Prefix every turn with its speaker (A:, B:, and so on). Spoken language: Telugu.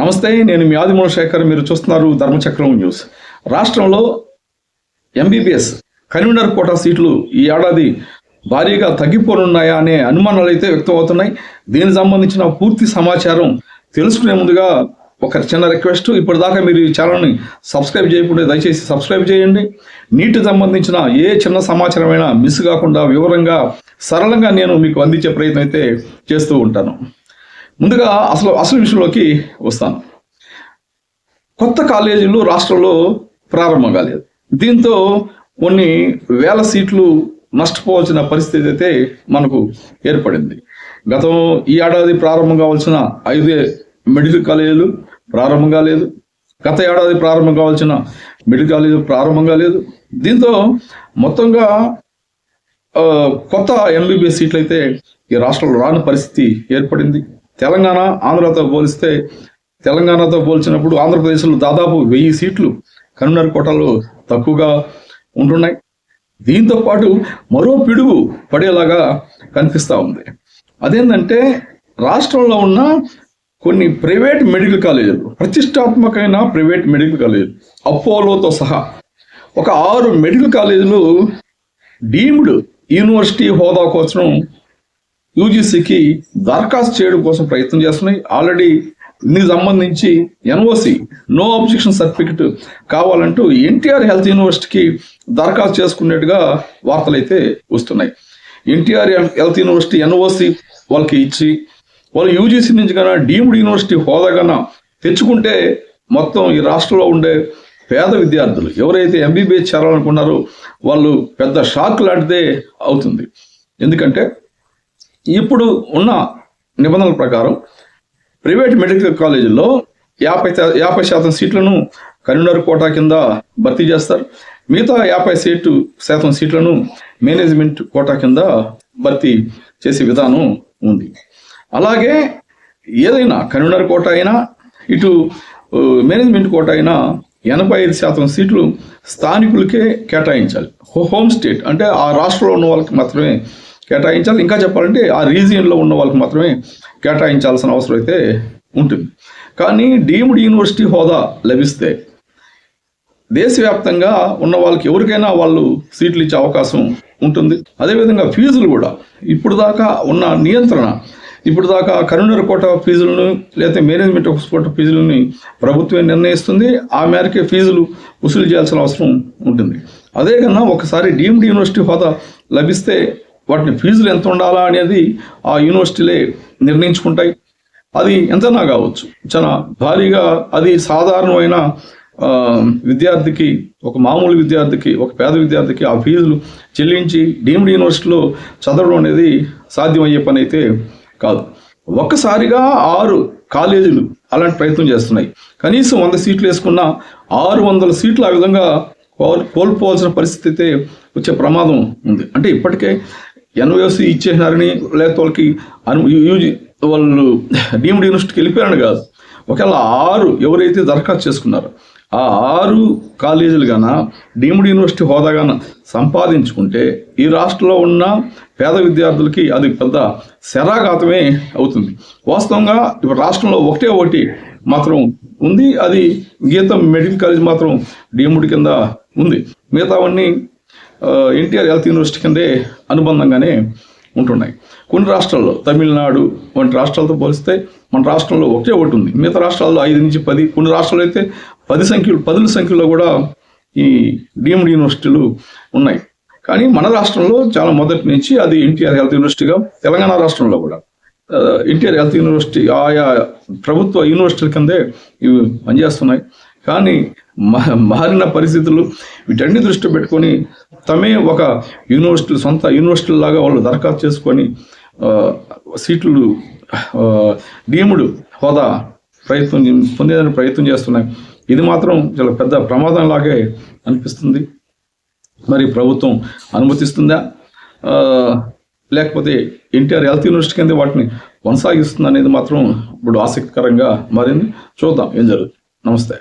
A: నమస్తే నేను మీ ఆదిమూల శేఖర్. మీరు చూస్తున్నారు ధర్మచక్రం న్యూస్. రాష్ట్రంలో ఎంబీబీఎస్ కన్వీనర్ కోటా సీట్లు ఈ ఏడాది భారీగా తగ్గిపోనున్నాయా అనే అనుమానాలు అయితే వ్యక్తం అవుతున్నాయి దీనికి సంబంధించిన పూర్తి సమాచారం తెలుసుకునే ముందుగా ఒక చిన్న రిక్వెస్ట్. ఇప్పటిదాకా మీరు ఈ ఛానల్ని సబ్స్క్రైబ్ చేయకుండా దయచేసి సబ్స్క్రైబ్ చేయండి. నీటి సంబంధించిన ఏ చిన్న సమాచారమైనా మిస్ కాకుండా వివరంగా సరళంగా నేను మీకు అందించే ప్రయత్నం అయితే చేస్తూ ఉంటాను. ముందుగా అసలు అసలు విషయంలోకి వస్తాను. కొత్త కాలేజీలు రాష్ట్రంలో ప్రారంభం కాలేదు దీంతో కొన్ని వేల సీట్లు నష్టపోవాల్సిన పరిస్థితి అయితే మనకు ఏర్పడింది. గతం ఈ ఏడాది ప్రారంభం కావాల్సిన ఐదు మెడికల్ కాలేజీలు ప్రారంభం కాలేదు. గత ఏడాది ప్రారంభం కావాల్సిన మెడికల్ కాలేజీలు ప్రారంభం కాలేదు. దీంతో మొత్తంగా కొత్త ఎంబీబీఎస్ సీట్లు అయితే ఈ రాష్ట్రంలో రాని పరిస్థితి ఏర్పడింది. తెలంగాణ ఆంధ్రతో పోలిస్తే తెలంగాణతో పోల్చినప్పుడు ఆంధ్రప్రదేశ్లో దాదాపు వెయ్యి సీట్లు కన్వీనర్ కోటలు తక్కువగా ఉంటున్నాయి. దీంతో పాటు మరో పిడుగు పడేలాగా కనిపిస్తూ ఉంది. అదేంటంటే రాష్ట్రంలో ఉన్న కొన్ని ప్రైవేట్ మెడికల్ కాలేజీలు ప్రతిష్టాత్మకమైన ప్రైవేట్ మెడికల్ కాలేజీలు అపోలోతో సహా ఒక ఆరు మెడికల్ కాలేజీలు డీమ్డ్ యూనివర్సిటీ హోదా కోసం యూజీసీకి దరఖాస్తు చేయడం కోసం ప్రయత్నం చేస్తున్నాయి. ఆల్రెడీ దీనికి సంబంధించి ఎన్ఓసి నో అబ్జెక్షన్ సర్టిఫికెట్ కావాలంటూ ఎన్టీఆర్ హెల్త్ యూనివర్సిటీకి దరఖాస్తు చేసుకునేట్టుగా వార్తలు అయితే వస్తున్నాయి. ఎన్టీఆర్ హెల్త్ యూనివర్సిటీ ఎన్ఓసి వాళ్ళకి ఇచ్చి వాళ్ళు యూజీసీ నుంచి కన్నా డీమ్డ్ యూనివర్సిటీ హోదా కన్నా తెచ్చుకుంటే మొత్తం ఈ రాష్ట్రంలో ఉండే పేద విద్యార్థులు ఎవరైతే ఎంబీబీఎస్ చేరాలనుకున్నారో వాళ్ళు పెద్ద షాక్ లాంటిదే అవుతుంది. ఎందుకంటే ఇప్పుడు ఉన్న నిబంధనల ప్రకారం ప్రైవేట్ మెడికల్ కాలేజీల్లో యాభై యాభై శాతం సీట్లను కన్వీనర్ కోటా కింద భర్తీ చేస్తారు. మిగతా యాభై సీటు శాతం సీట్లను మేనేజ్మెంట్ కోటా కింద భర్తీ చేసే విధానం ఉంది. అలాగే ఏదైనా కన్వీనర్ కోట అయినా ఇటు మేనేజ్మెంట్ కోట అయినా ఎనభై ఐదు శాతం సీట్లు స్థానికులకే కేటాయించాలి. హోమ్ స్టేట్ అంటే ఆ రాష్ట్రంలో ఉన్న వాళ్ళకి మాత్రమే కేటాయించాలి. ఇంకా చెప్పాలంటే ఆ రీజియన్లో ఉన్న వాళ్ళకి మాత్రమే కేటాయించాల్సిన అవసరం అయితే ఉంటుంది. కానీ డీమ్డ్ యూనివర్సిటీ హోదా లభిస్తే దేశవ్యాప్తంగా ఉన్న వాళ్ళకి ఎవరికైనా వాళ్ళు సీట్లు ఇచ్చే అవకాశం ఉంటుంది. అదేవిధంగా ఫీజులు కూడా. ఇప్పుడు దాకా ఉన్న నియంత్రణ ఇప్పుడు దాకా కరీంనగర్ కోట ఫీజులను లేకపోతే మేనేజ్మెంట్ కోట ఫీజులని ప్రభుత్వమే నిర్ణయిస్తుంది. ఆ మేరకే ఫీజులు వసూలు చేయాల్సిన అవసరం ఉంటుంది. అదే కన్నా ఒకసారి డీమ్డ్ యూనివర్సిటీ హోదా లభిస్తే వాటిని ఫీజులు ఎంత ఉండాలా అనేది ఆ యూనివర్సిటీలే నిర్ణయించుకుంటాయి. అది ఎంతనా కావచ్చు. చాలా భారీగా అది సాధారణమైన విద్యార్థికి ఒక మామూలు విద్యార్థికి ఒక పేద విద్యార్థికి ఆ ఫీజులు చెల్లించి డీమ్డ్ యూనివర్సిటీలో చదవడం అనేది సాధ్యమయ్యే పని అయితే కాదు. ఒక్కసారిగా ఆరు కాలేజీలు అలాంటి ప్రయత్నం చేస్తున్నాయి. కనీసం వంద సీట్లు వేసుకున్న ఆరు వందల సీట్లు ఆ విధంగా కోల్- కోల్పోవాల్సిన పరిస్థితి అయితే వచ్చే ప్రమాదం ఉంది. అంటే ఇప్పటికే ఎన్ఓఎస్ ఇచ్చేసినారని లేకపోతే వాళ్ళకి అను యూజీ వాళ్ళు డీమ్డ్ యూనివర్సిటీకి వెళ్ళిపోయారని కాదు. ఒకవేళ ఆరు ఎవరైతే దరఖాస్తు చేసుకున్నారో ఆ ఆరు కాలేజీలు గాన డీమ్డ్ యూనివర్సిటీ హోదా గాన సంపాదించుకుంటే ఈ రాష్ట్రంలో ఉన్న పేద విద్యార్థులకి అది పెద్ద శరాఘాతమే అవుతుంది. వాస్తవంగా ఇప్పుడు రాష్ట్రంలో ఒకటే ఒకటి మాత్రం ఉంది అది గీతం మెడికల్ కాలేజ్ మాత్రం డీమ్డ్ కింద ఉంది. మిగతావన్నీ ఎన్టీఆర్ హెల్త్ యూనివర్సిటీ కిందే అనుబంధంగానే ఉంటున్నాయి. కొన్ని రాష్ట్రాల్లో తమిళనాడు వంటి రాష్ట్రాలతో పోలిస్తే మన రాష్ట్రంలో ఒకటే ఒకటి ఉంది. మిగతా రాష్ట్రాల్లో ఐదు నుంచి పది కొన్ని రాష్ట్రాలు అయితే పది సంఖ్యలు పదుల సంఖ్యలో కూడా ఈ డీమ్డ్ యూనివర్సిటీలు ఉన్నాయి. కానీ మన రాష్ట్రంలో చాలా మొదటి నుంచి అది ఎన్టీఆర్ హెల్త్ యూనివర్సిటీగా తెలంగాణ రాష్ట్రంలో కూడా. ఎన్టీఆర్ హెల్త్ యూనివర్సిటీ ఆయా ప్రభుత్వ యూనివర్సిటీల కిందే ఇవి పనిచేస్తున్నాయి. కానీ మారిన పరిస్థితులు వీటన్ని దృష్టి పెట్టుకొని తమే ఒక యూనివర్సిటీ సొంత యూనివర్సిటీల లాగా వాళ్ళు దరఖాస్తు చేసుకొని సీట్లు డీముడు హోదా ప్రయత్నం పొందేదానికి ప్రయత్నం చేస్తున్నాయి. ఇది మాత్రం చాలా పెద్ద ప్రమాదంలాగే అనిపిస్తుంది. మరి ప్రభుత్వం అనుమతిస్తుందా? లేకపోతే ఎన్టీఆర్ హెల్త్ యూనివర్సిటీ కింద వాటిని కొనసాగిస్తుంది అనేది మాత్రం ఇప్పుడు ఆసక్తికరంగా మారింది. చూద్దాం ఏం జరుగుతుంది. నమస్తే.